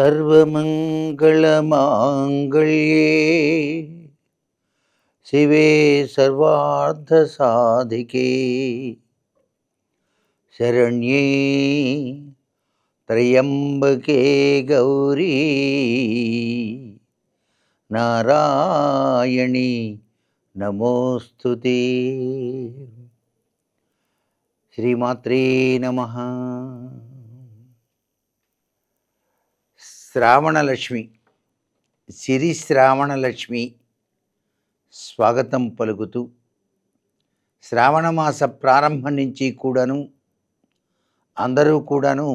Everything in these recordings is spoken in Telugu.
सर्वमङ्गलमाङ्गल्ये शिवे सर्वार्धसाधिके शरण्ये त्र्यम्बके गौरी नारायणी नमोऽस्तु ते श्रीमात्रे नमः శ్రావణలక్ష్మి సిరి శ్రావణలక్ష్మి స్వాగతం పలుకుతూ శ్రావణమాస ప్రారంభం నుంచి కూడాను అందరూ కూడాను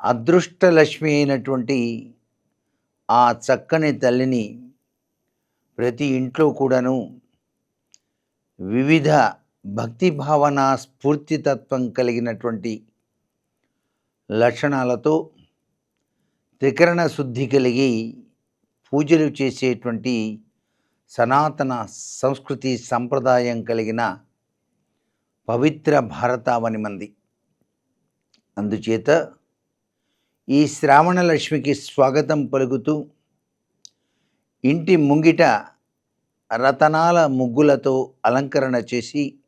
అదృష్టలక్ష్మి అయినటువంటి ఆ చక్కని తల్లిని ప్రతి ఇంట్లో కూడాను వివిధ భక్తి భావన స్ఫూర్తితత్వం కలిగినటువంటి లక్షణాలతో త్రికరణ శుద్ధి కలిగి పూజలు చేసేటువంటి సనాతన సంస్కృతి సంప్రదాయం కలిగిన పవిత్ర భారతావని మంది. అందుచేత ఈ శ్రావణలక్ష్మికి స్వాగతం పలుకుతూ ఇంటి ముంగిట రతనాల ముగ్గులతో అలంకరణ చేసి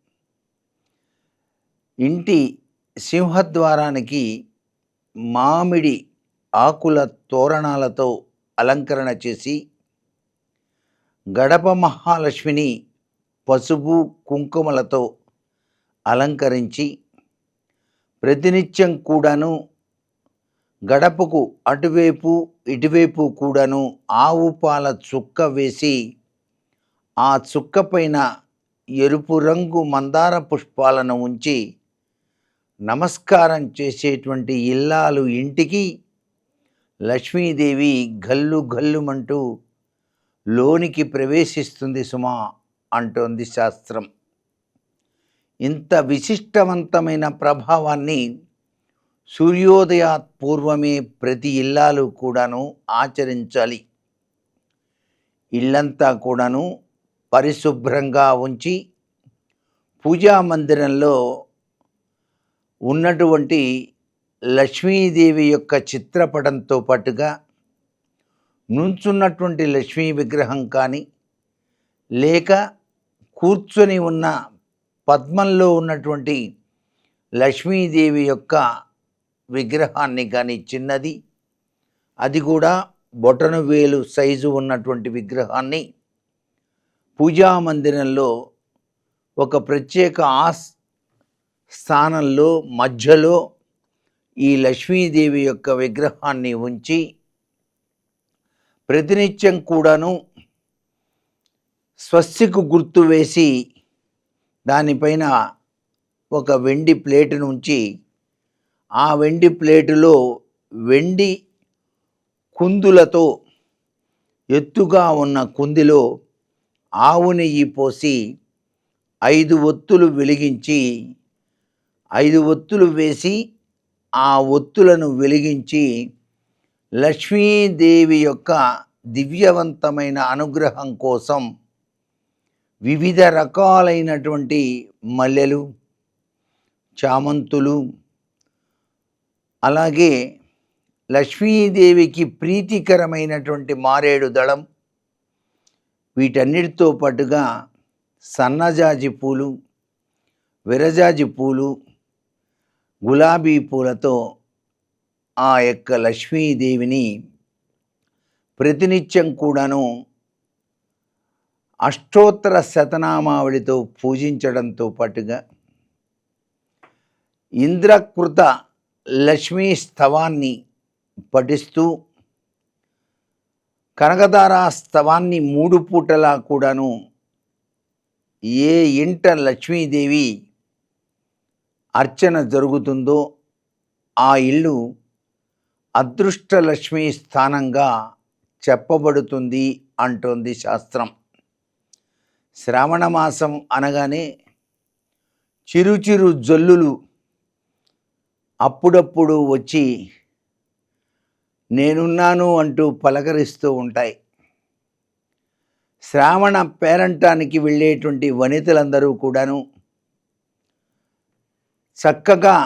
ఇంటి సింహద్వారానికి మామిడి ఆకుల తోరణాలతో అలంకరణ చేసి గడప మహాలక్ష్మిని పసుపు కుంకుమలతో అలంకరించి ప్రతినిత్యం కూడాను గడపకు అటువైపు ఇటువైపు కూడాను ఆవు పాల చుక్క వేసి ఆ చుక్క పైన ఎరుపు రంగు మందార పుష్పాలను ఉంచి నమస్కారం చేసేటువంటి ఇల్లాలు ఇంటికి లక్ష్మీదేవి గల్లు గల్లుమంటూ లోనికి ప్రవేశిస్తుంది సుమా అంటోంది శాస్త్రం. ఇంత విశిష్టవంతమైన ప్రభావాన్ని సూర్యోదయాత్ పూర్వమే ప్రతి ఇల్లాలు కూడాను ఆచరించాలి. ఇల్లంతా కూడాను పరిశుభ్రంగా ఉంచి పూజా మందిరంలో ఉన్నటువంటి లక్ష్మీదేవి యొక్క చిత్రపటంతో పాటుగా నుంచున్నటువంటి లక్ష్మీ విగ్రహం కానీ లేక కూర్చొని ఉన్న పద్మంలో ఉన్నటువంటి లక్ష్మీదేవి యొక్క విగ్రహాన్ని కానీ చిన్నది అది కూడా బొటను వేలు సైజు ఉన్నటువంటి విగ్రహాన్ని పూజా మందిరంలో ఒక ప్రత్యేక ఆస్ స్థానంలో మధ్యలో ఈ లక్ష్మీదేవి యొక్క విగ్రహాన్ని ఉంచి ప్రతినిత్యం కూడాను స్వస్తికు గుర్తు వేసి దానిపైన ఒక వెండి ప్లేటును ఉంచి ఆ వెండి ప్లేటులో వెండి కుందులతో ఎత్తుగా ఉన్న కుందిలో ఆవు నెయ్యి పోసి ఐదు ఒత్తులు వెలిగించి ఐదు ఒత్తులు వేసి ఆ ఒత్తులను వెలిగించి లక్ష్మీదేవి యొక్క దివ్యవంతమైన అనుగ్రహం కోసం వివిధ రకాలైనటువంటి మల్లెలు చామంతులు అలాగే లక్ష్మీదేవికి ప్రీతికరమైనటువంటి మారేడు దళం వీటన్నిటితో పాటుగా సన్నజాజి పూలు విరజాజి పూలు గులాబీ పూలతో ఆ యొక్క లక్ష్మీదేవిని ప్రతినిత్యం కూడాను అష్టోత్తర శతనామావళితో పూజించడంతో పాటుగా ఇంద్రకృత లక్ష్మీ స్తవాన్ని పఠిస్తూ కనకదారా స్తవాన్ని మూడు పూటలా కూడాను ఏ ఇంట లక్ష్మీదేవి అర్చన జరుగుతుందో ఆ ఇల్లు అదృష్టలక్ష్మి స్థానంగా చెప్పబడుతుంది అంటోంది శాస్త్రం. శ్రావణ మాసం అనగానే చిరు చిరు జల్లులు అప్పుడప్పుడు వచ్చి నేనున్నాను అంటూ పలకరిస్తూ ఉంటాయి. శ్రావణ పేరంటానికి వెళ్ళేటువంటి వనితలందరూ కూడాను చక్కగా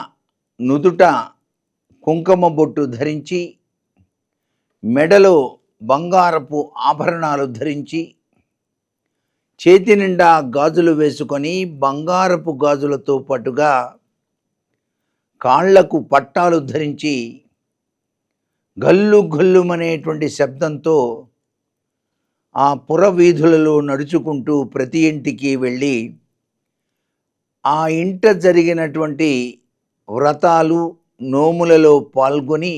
నుదుట కుంకుమ బొట్టు ధరించి మెడలో బంగారపు ఆభరణాలు ధరించి చేతి నిండా గాజులు వేసుకొని బంగారపు గాజులతో పాటుగా కాళ్ళకు పట్టాలు ధరించి గల్లు గల్లుమనేటువంటి శబ్దంతో ఆ పుర వీధులలో నడుచుకుంటూ ప్రతి ఇంటికి వెళ్ళి ఆ ఇంట జరిగినటువంటి వ్రతాలు నోములలో పాల్గొని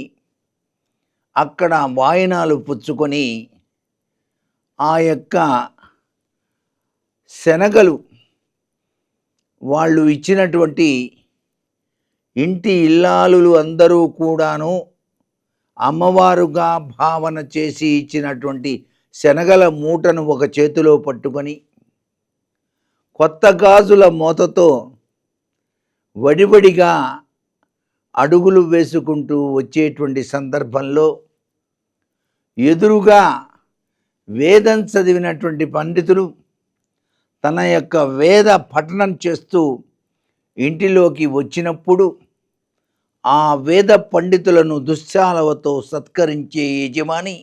అక్కడ వాయనాలు పుచ్చుకొని ఆ యొక్క శనగలు వాళ్ళు ఇచ్చినటువంటి ఇంటి ఇల్లాలులు అందరూ కూడాను అమ్మవారుగా భావన చేసి ఇచ్చినటువంటి శనగల మూటను ఒక చేతిలో పట్టుకొని కొత్త గాజుల మూతతో వడివడిగా అడుగులు వేసుకుంటూ వచ్చేటువంటి సందర్భంలో ఎదురుగా వేదం చదివినటువంటి పండితులు తన యొక్క వేద పఠనం చేస్తూ ఇంటిలోకి వచ్చినప్పుడు ఆ వేద పండితులను దుశ్చాలవతో సత్కరించే యజమాని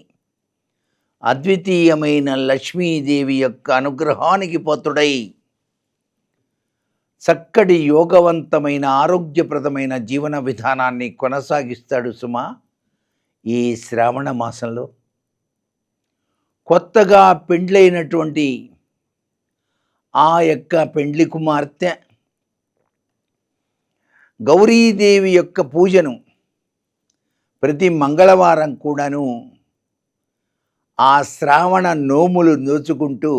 అద్వితీయమైన లక్ష్మీదేవి యొక్క అనుగ్రహానికి పాత్రుడై చక్కటి యోగవంతమైన ఆరోగ్యప్రదమైన జీవన విధానాన్ని కొనసాగిస్తాడు సుమా ఈ శ్రావణ మాసంలో. కొత్తగా పెండ్లైనటువంటి ఆ యొక్క పెండ్లి కుమార్తె గౌరీదేవి యొక్క పూజను ప్రతి మంగళవారం కూడాను ఆ శ్రావణ నోములు నోచుకుంటూ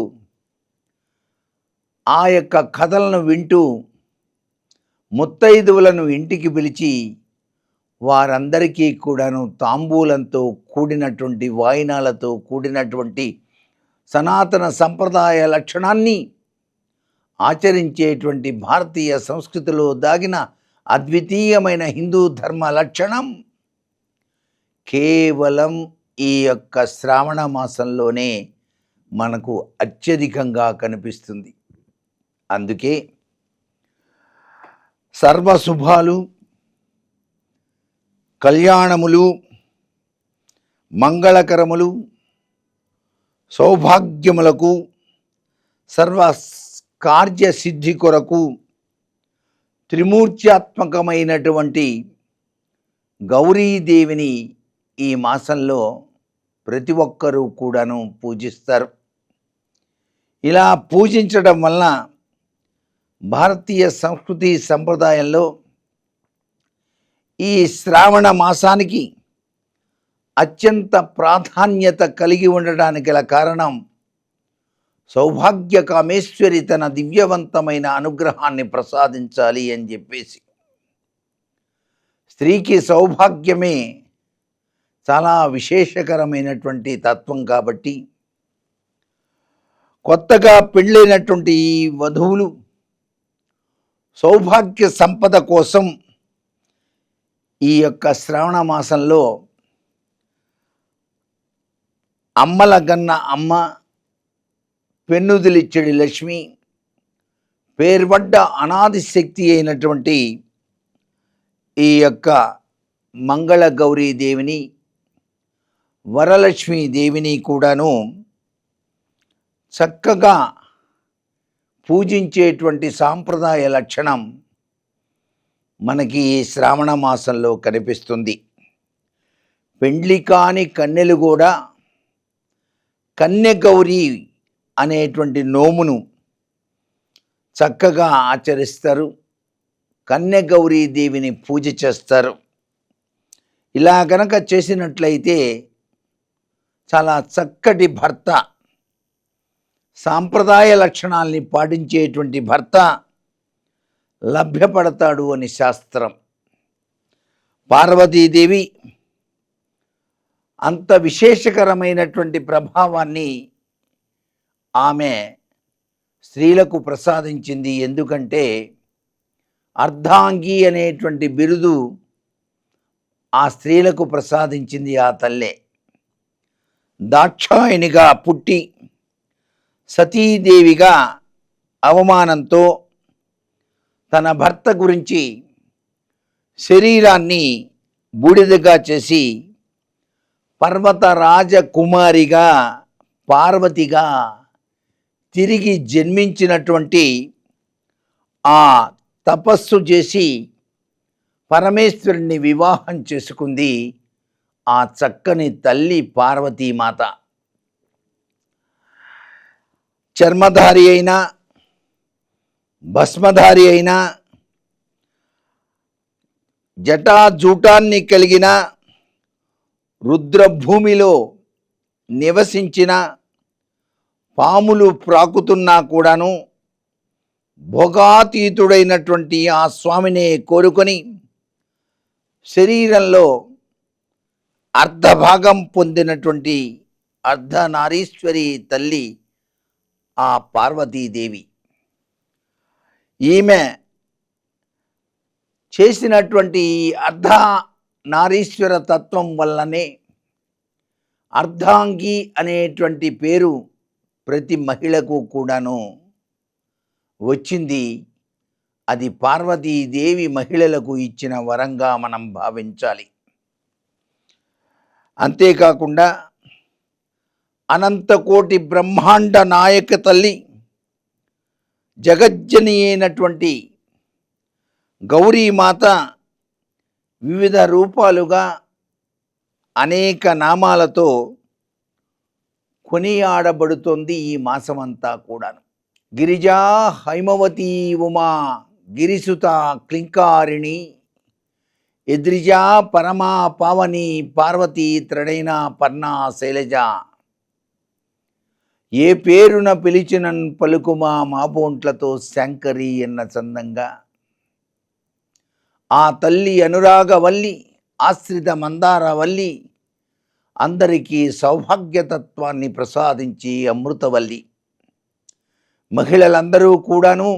ఆ యొక్క కథలను వింటూ ముత్తైదువులను ఇంటికి పిలిచి వారందరికీ కూడాను తాంబూలంతో కూడినటువంటి వాయినాలతో కూడినటువంటి సనాతన సంప్రదాయ లక్షణాన్ని ఆచరించేటువంటి భారతీయ సంస్కృతిలో దాగిన అద్వితీయమైన హిందూ ధర్మ లక్షణం కేవలం ఈ యొక్క శ్రావణ మాసంలోనే మనకు అత్యధికంగా కనిపిస్తుంది. అందుకే సర్వశుభాలు కళ్యాణములు మంగళకరములు సౌభాగ్యములకు సర్వ కార్యసిద్ధి కొరకు త్రిమూర్త్యాత్మకమైనటువంటి గౌరీదేవిని ఈ మాసంలో ప్రతి ఒక్కరూ కూడాను పూజిస్తారు. ఇలా పూజించడం వలన భారతీయ సంస్కృతి సంప్రదాయంలో ఈ శ్రావణ మాసానికి అత్యంత ప్రాధాన్యత కలిగి ఉండడానికి గల కారణం సౌభాగ్య కామేశ్వరి తన దివ్యవంతమైన అనుగ్రహాన్ని ప్రసాదించాలి అని చెప్పేసి. స్త్రీకి సౌభాగ్యమే చాలా విశేషకరమైనటువంటి తత్వం కాబట్టి కొత్తగా పెళ్ళైనటువంటి ఈ వధువులు సౌభాగ్య సంపద కోసం ఈ యొక్క శ్రావణ మాసంలో అమ్మల గన్న అమ్మ పెన్నుదిలిచ్చడి లక్ష్మి పేర్పడ్డ అనాది శక్తి అయినటువంటి ఈ యొక్క మంగళ గౌరీ దేవిని వరలక్ష్మి దేవిని కూడాను చక్కగా పూజించేటువంటి సాంప్రదాయ లక్షణం మనకి ఈ శ్రావణ మాసంలో కనిపిస్తుంది. పెండ్లి కాని కన్నెలు కూడా కన్య గౌరీ అనేటువంటి నోమును చక్కగా ఆచరిస్తారు. కన్యగౌరీ దేవిని పూజ చేస్తారు. ఇలా కనుక చేసినట్లయితే చాలా చక్కటి భర్త సాంప్రదాయ లక్షణాల్ని పాటించేటువంటి భర్త లభ్యపడతాడు అని శాస్త్రం. పార్వతీదేవి అంత విశేషకరమైనటువంటి ప్రభావాన్ని ఆమె స్త్రీలకు ప్రసాదించింది ఎందుకంటే అర్ధాంగి అనేటువంటి బిరుదు ఆ స్త్రీలకు ప్రసాదించింది ఆ తల్లే. దాక్షాయణిగా పుట్టి సతీదేవిగా అవమానంతో తన భర్త గురించి శరీరాన్ని బూడిదగా చేసి పర్వత రాజకుమారిగా పార్వతిగా తిరిగి జన్మించినటువంటి ఆ తపస్సు చేసి పరమేశ్వరుణ్ణి వివాహం చేసుకుంది ఆ చక్కని తల్లి పార్వతీమాత. చర్మధారి అయినా భస్మధారి అయినా జటాజూటాన్ని కలిగిన రుద్రభూమిలో నివసించిన పాములు ప్రాకుతున్నా కూడాను భోగాతీతుడైనటువంటి ఆ స్వామినే కోరుకొని శరీరంలో అర్ధభాగం పొందినటువంటి అర్ధనారీశ్వరి తల్లి ఆ పార్వతీదేవి. ఈమె చేసినటువంటి అర్ధ నారీశ్వర తత్వం వల్లనే అర్ధాంగి అనేటువంటి పేరు ప్రతి మహిళకు కూడాను వచ్చింది. అది పార్వతీదేవి మహిళలకు ఇచ్చిన వరంగా మనం భావించాలి. అంతేకాకుండా అనంతకోటి బ్రహ్మాండ నాయక తల్లి జగజ్జని అయినటువంటి గౌరీమాత వివిధ రూపాలుగా అనేక నామాలతో కొనియాడబడుతోంది ఈ మాసమంతా కూడాను. గిరిజా హైమవతి ఉమా గిరిసుత క్లింకారిణి ఎద్రిజా పరమా పావని పార్వతీ త్రణైన పర్ణా శైలజ ఏ పేరున పిలిచినన్ పలుకుమా మాబోంట్లతో శంకరి అన్న చందంగా? ఆ తల్లి అనురాగవల్లి ఆశ్రిత మందారవల్లి అందరికీ సౌభాగ్యతత్వాన్ని ప్రసాదించి అమృతవల్లి. మహిళలందరూ కూడాను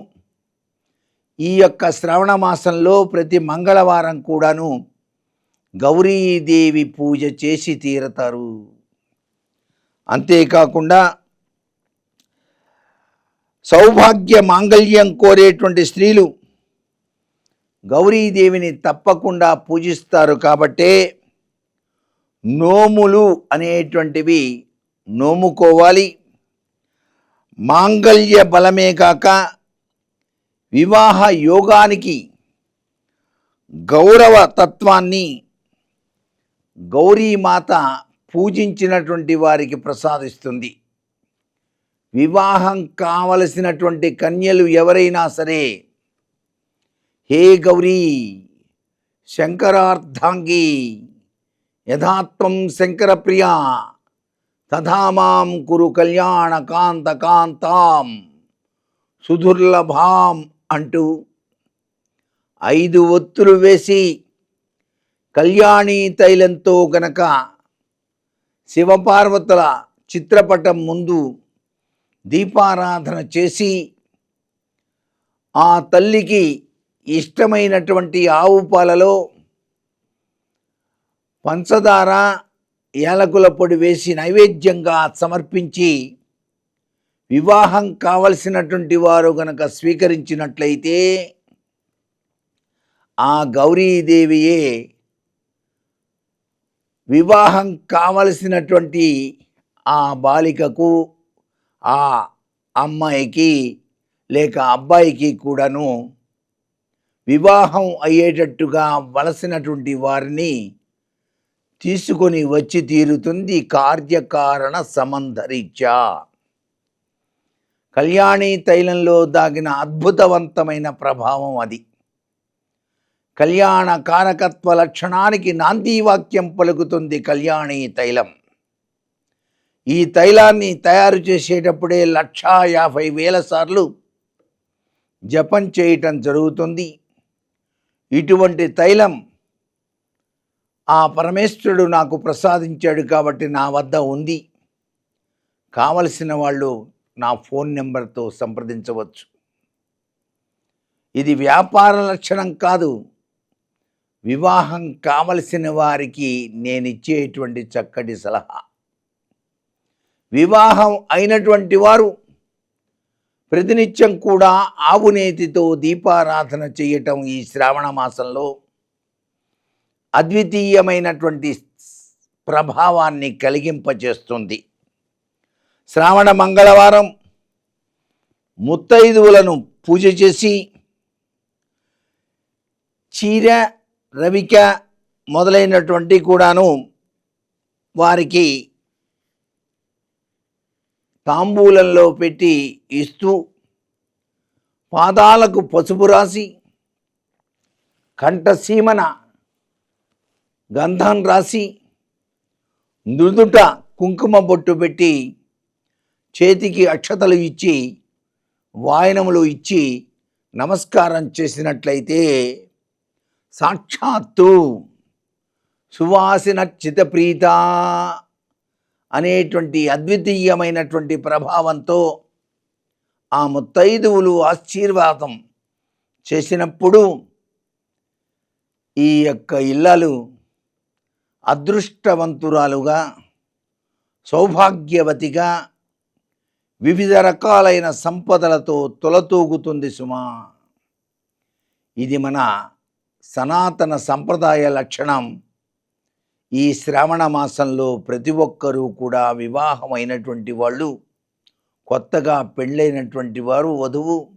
ఈ యొక్క శ్రవణ మాసంలో ప్రతి మంగళవారం కూడాను గౌరీదేవి పూజ చేసి తీరతారు. అంతేకాకుండా సౌభాగ్య మాంగళ్యం కోరేటువంటి స్త్రీలు గౌరీదేవిని తప్పకుండా పూజిస్తారు కాబట్టే నోములు అనేటువంటివి నోముకోవాలి. మాంగళ్య బలమే కాక వివాహ యోగానికి గౌరవ తత్వాన్ని గౌరీమాత పూజించినటువంటి వారికి ప్రసాదిస్తుంది. వివాహం కావలసినటువంటి కన్యలు ఎవరైనా సరే హే గౌరీ శంకరార్థాంగి యథాత్వం శంకరప్రియా తథామాం కురు కళ్యాణ కాంత కాంతాం సుదుర్లభాం అంటూ ఐదు ఒత్తులు వేసి కళ్యాణి తైలంతో గనక శివపార్వతుల చిత్రపటం ముందు దీపారాధన చేసి ఆ తల్లికి ఇష్టమైనటువంటి ఆవు పాలలో పంచదార ఏలకుల పొడి వేసి నైవేద్యంగా సమర్పించి వివాహం కావలసినటువంటి వారు గనక స్వీకరించినట్లయితే ఆ గౌరీదేవియే వివాహం కావలసినటువంటి ఆ బాలికకు ఆ అమ్మాయికి లేక అబ్బాయికి కూడాను వివాహం అయ్యేటట్టుగా వలసినటువంటి వారిని తీసుకొని వచ్చి తీరుతుంది కార్యకారణ సంబంధరీత్యా కళ్యాణి తైలంలో దాగిన అద్భుతవంతమైన ప్రభావం అది. కళ్యాణ కారకత్వ లక్షణానికి నాంది వాక్యం పలుకుతుంది కళ్యాణి తైలం. ఈ తైలాన్ని తయారు చేసేటప్పుడే లక్షా యాభై వేల సార్లు జపం చేయటం జరుగుతుంది. ఇటువంటి తైలం ఆ పరమేశ్వరుడు నాకు ప్రసాదించాడు కాబట్టి నా వద్ద ఉంది. కావలసిన వాళ్ళు నా ఫోన్ నెంబర్తో సంప్రదించవచ్చు. ఇది వ్యాపార లక్షణం కాదు. వివాహం కావలసిన వారికి నేనిచ్చేటువంటి చక్కటి సలహా. వివాహం అయినటువంటి వారు ప్రతినిత్యం కూడా ఆవునేతితో దీపారాధన చేయటం ఈ శ్రావణ మాసంలో అద్వితీయమైనటువంటి ప్రభావాన్ని కలిగింపచేస్తుంది శ్రావణ మంగళవారం ముత్తైదువులను పూజ చేసి చీర రవిక మొదలైనటువంటి కూడాను వారికి తాంబూలంలో పెట్టి ఇస్తూ పాదాలకు పసుపు రాసి కంఠసీమన గంధం రాసి నుదుట కుంకుమ బొట్టు పెట్టి చేతికి అక్షతలు ఇచ్చి వాయనములు ఇచ్చి నమస్కారం చేసినట్లయితే సాక్షాత్తు సువాసిన చితప్రీత అనేటువంటి అద్వితీయమైనటువంటి ప్రభావంతో ఆ ముత్తైదువులు ఆశీర్వాదం చేసినప్పుడు ఈ యొక్క ఇల్లాలు అదృష్టవంతురాలుగా సౌభాగ్యవతిగా వివిధ రకాలైన సంపదలతో తొలతూగుతుంది సుమా. ఇది మన సనాతన సంప్రదాయ లక్షణం. ఈ శ్రావణ మాసంలో ప్రతి ఒక్కరూ కూడా వివాహమైనటువంటి వాళ్ళు కొత్తగా పెళ్ళైనటువంటి వారు వధువు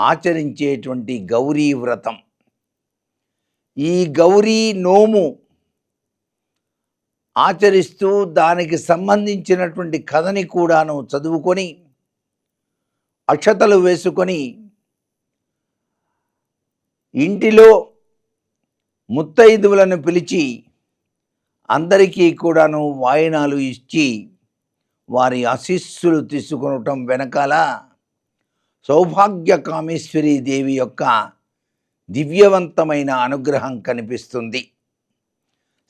ఆచరించేటువంటి గౌరీ వ్రతం. ఈ గౌరీ నోము ఆచరిస్తూ దానికి సంబంధించినటువంటి కథని కూడాను చదువుకొని అక్షతలు వేసుకొని ఇంటిలో ముత్తైదువులను పిలిచి అందరికీ కూడాను వాయినాలు ఇచ్చి వారి ఆశీస్సులు తీసుకునటం వెనకాల సౌభాగ్య కామేశ్వరి దేవి యొక్క దివ్యవంతమైన అనుగ్రహం కనిపిస్తుంది.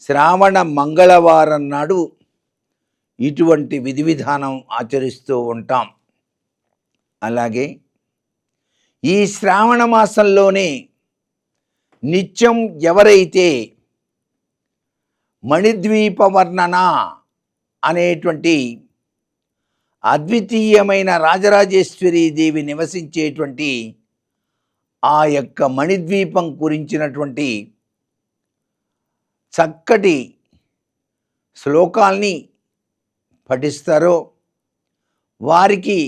శ్రావణ మంగళవారం నాడు ఇటువంటి విధి విధానం ఆచరిస్తూ ఉంటాం. అలాగే ఈ శ్రావణ మాసంలోనే నిత్యం ఎవరైతే మణిద్వీప వర్ణన అనేటువంటి అద్వితీయమైన రాజరాజేశ్వరి దేవి నివసించేటువంటి ఆ యొక్క మణిద్వీపం గురించినటువంటి చక్కటి శ్లోకాల్ని పఠిస్తారో వారికి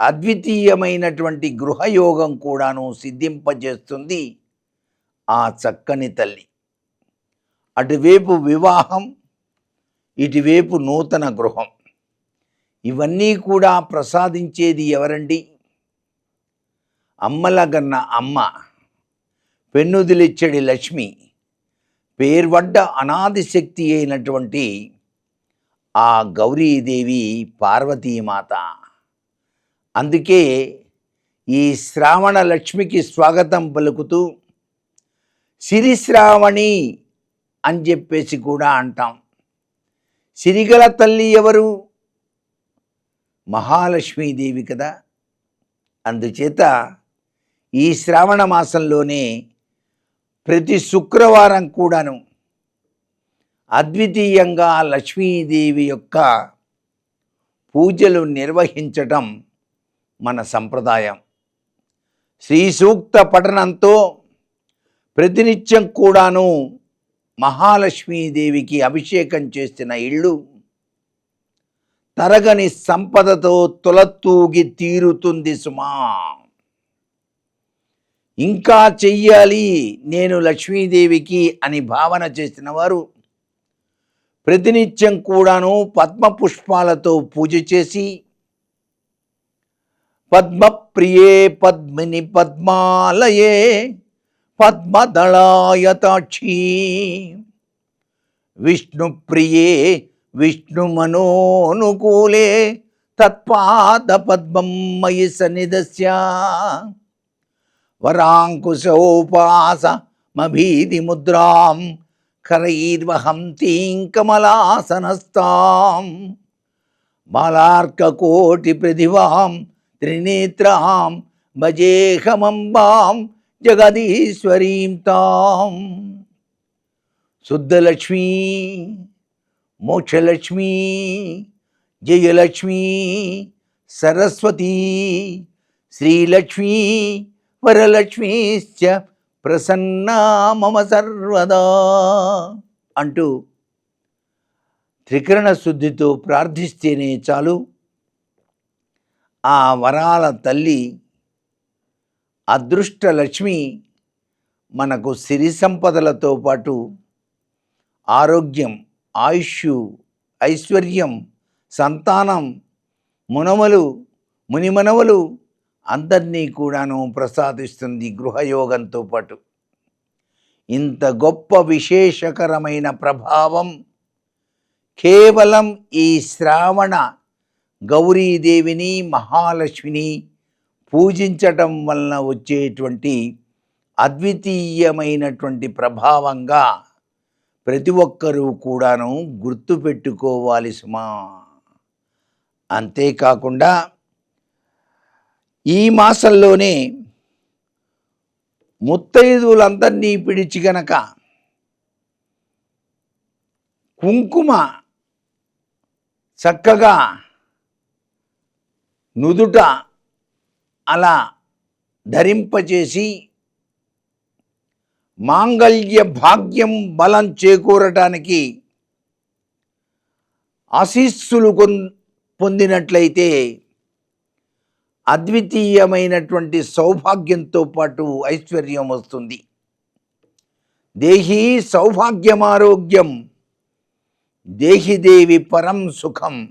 అద్వితీయమైనటువంటి గృహయోగం కూడాను సిద్ధింపజేస్తుంది ఆ చక్కని తల్లి. అటువైపు వివాహం ఇటువైపు నూతన గృహం. ఇవన్నీ కూడా ప్రసాదించేది ఎవరండి? అమ్మలగన్న అమ్మ పెన్నుదిలిచ్చడి లక్ష్మి పేర్వడ్డ అనాది శక్తి అయినటువంటి ఆ గౌరీదేవి పార్వతీమాత. అందుకే ఈ శ్రావణ లక్ష్మికి స్వాగతం పలుకుతూ సిరిశ్రావణి అని చెప్పేసి కూడా అంటాం. సిరిగల తల్లి ఎవరు? మహాలక్ష్మీదేవి కదా. అందుచేత ఈ శ్రావణ మాసంలోనే ప్రతి శుక్రవారం కూడాను అద్వితీయంగా లక్ష్మీదేవి యొక్క పూజలు నిర్వహించటం మన సంప్రదాయం. శ్రీ సూక్త పఠనంతో ప్రతినిత్యం కూడాను మహాలక్ష్మీదేవికి అభిషేకం చేసిన ఇళ్ళు తరగని సంపదతో తొలతూగి తీరుతుంది సుమా. ఇంకా చెయ్యాలి నేను లక్ష్మీదేవికి అని భావన చేసిన వారు ప్రతినిత్యం కూడాను పద్మ పుష్పాలతో పూజ చేసి పద్మప్రియే పద్మిని పద్మాలయే పద్మదళాయతాక్షి. విష్ణుప్రియే విష్ణుమనోనుకూలే తత్పాద పద్మం మయి సన్నిధస్య. వరాంకుశోపాస మభీది ముద్రాం కరైర్వహంతీం కమలాసనస్తాం బాలార్కకోటి ప్రతిభాం త్రినేత్రాం భజేహమంబాం జగదీశ్వరీం తాం. శుద్ధలక్ష్మీ మోక్షలక్ష్మీ జయలక్ష్మీ సరస్వతీ శ్రీలక్ష్మీ వరలక్ష్మీశ్చ ప్రసన్నా మమ సర్వదా అంటూ త్రికరణ శుద్ధితో ప్రార్థిస్తేనే చాలు. ఆ వరాల తల్లి అదృష్ట లక్ష్మి మనకు సిరి సంపదలతో పాటు ఆరోగ్యం ఆయుష్ ఐశ్వర్యం సంతానం మునమలు మునిమనవలు అందరినీ కూడాను ప్రసాదిస్తుంది గృహయోగంతో పాటు. ఇంత గొప్ప విశేషకరమైన ప్రభావం కేవలం ఈ శ్రావణ గౌరీదేవిని మహాలక్ష్మిని పూజించటం వలన వచ్చేటువంటి అద్వితీయమైనటువంటి ప్రభావంగా ప్రతి ఒక్కరూ కూడాను గుర్తుపెట్టుకోవాలి సుమా. అంతేకాకుండా ఈ మాసంలోనే ముత్తైదువులందరినీ పిడిచి గనక కుంకుమ చక్కగా నుదుట అలా ధరింపచేసి మాంగళ్య భాగ్యం బలం చేకూరటానికి ఆశీస్సులు కొన్ పొందినట్లయితే అద్వితీయమైనటువంటి సౌభాగ్యంతో పాటు ఐశ్వర్యం వస్తుంది. దేహి సౌభాగ్యమారోగ్యం దేహి దేవి పరం సుఖం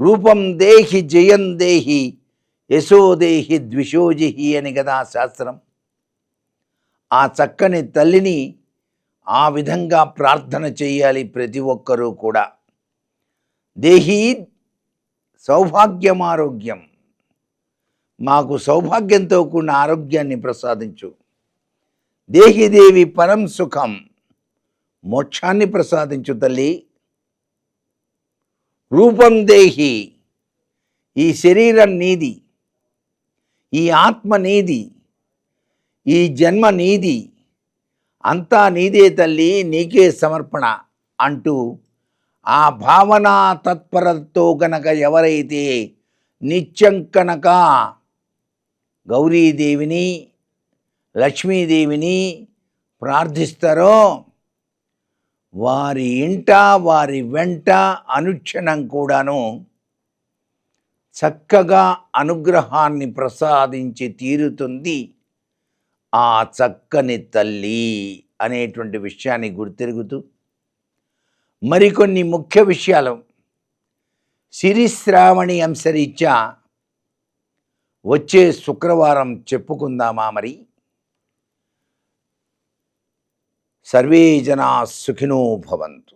రూపం దేహి జయం దేహి యశోదేహి ద్విషోజిహి అని కదా శాస్త్రం. ఆ చక్కని తల్లిని ఆ విధంగా ప్రార్థన చేయాలి ప్రతి ఒక్కరూ కూడా. దేహి సౌభాగ్యమారోగ్యం. మాకు సౌభాగ్యంతో కూడిన ఆరోగ్యాన్ని ప్రసాదించు. దేహిదేవి పరం సుఖం. మోక్షాన్ని ప్రసాదించు తల్లి. రూపం దేహి. ఈ శరీరం నీది. ఈ ఆత్మ నీది ఈ జన్మ నీది అంతా నీదే తల్లి నీకే సమర్పణ అంటూ ఆ భావనా తత్పరతో గనక ఎవరైతే నిత్యం కనుక గౌరీదేవిని లక్ష్మీదేవిని ప్రార్థిస్తారో వారి ఇంట వారి వెంట అనుక్షణం కూడాను చక్కగా అనుగ్రహాన్ని ప్రసాదించి తీరుతుంది. ఆ చక్కని తల్లి అనేటువంటి విషయాన్ని గుర్తిరుగుతూ మరికొన్ని ముఖ్య విషయాలు. సిరిశ్రావణి అంశరీత్యా వచ్చే శుక్రవారం చెప్పుకుందామా మరి? సర్వే జనా సుఖినో భవంతు.